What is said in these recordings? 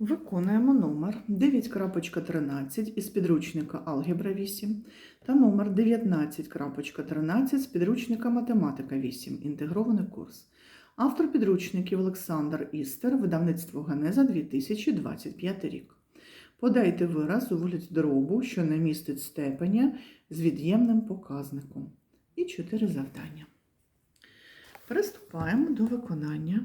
Виконуємо номер 9.13 із підручника Алгебра 8 та номер 19.13 з підручника Математика 8. Інтегрований курс. Автор підручників Олександр Істер, видавництво Генеза 2025 рік. Подайте вираз у вигляді дробу, що не містить степеня з від'ємним показником. І чотири завдання. Приступаємо до виконання.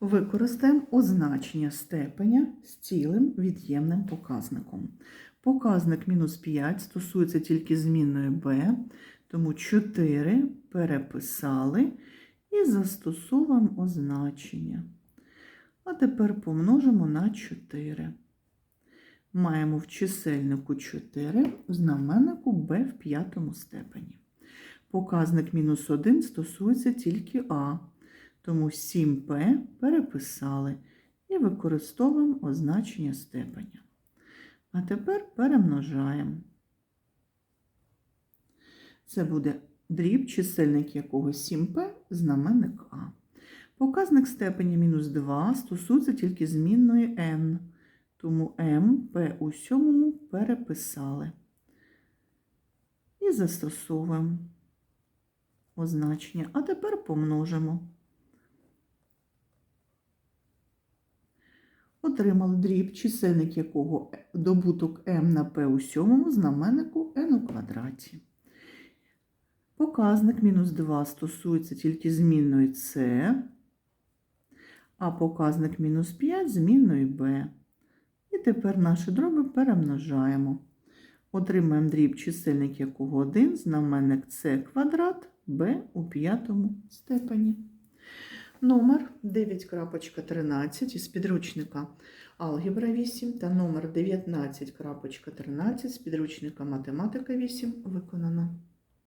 Використаємо означення степеня з цілим від'ємним показником. Показник мінус 5 стосується тільки змінної b, тому 4 переписали і застосовуємо означення. А тепер помножимо на 4. Маємо в чисельнику 4, в знаменнику b в п'ятому степені. Показник мінус 1 стосується тільки а. Тому 7p переписали і використовуємо означення степеня. А тепер перемножаємо. Це буде дріб, чисельник якого 7p, знаменник А. Показник степені мінус 2 стосується тільки змінної n, тому m p у сьомому переписали. І застосовуємо означення. А тепер помножимо. Отримали дріб, чисельник якого добуток m на p у сьомому знаменнику n у квадраті. Показник мінус 2 стосується тільки змінної c, а показник мінус 5 змінної b. І тепер наші дроби перемножаємо. Отримаємо дріб, чисельник якого 1, знаменник c квадрат, b у п'ятому степені. Номер 9.13 із підручника Алгебра 8 та номер 19.13 з підручника Математика 8 виконано.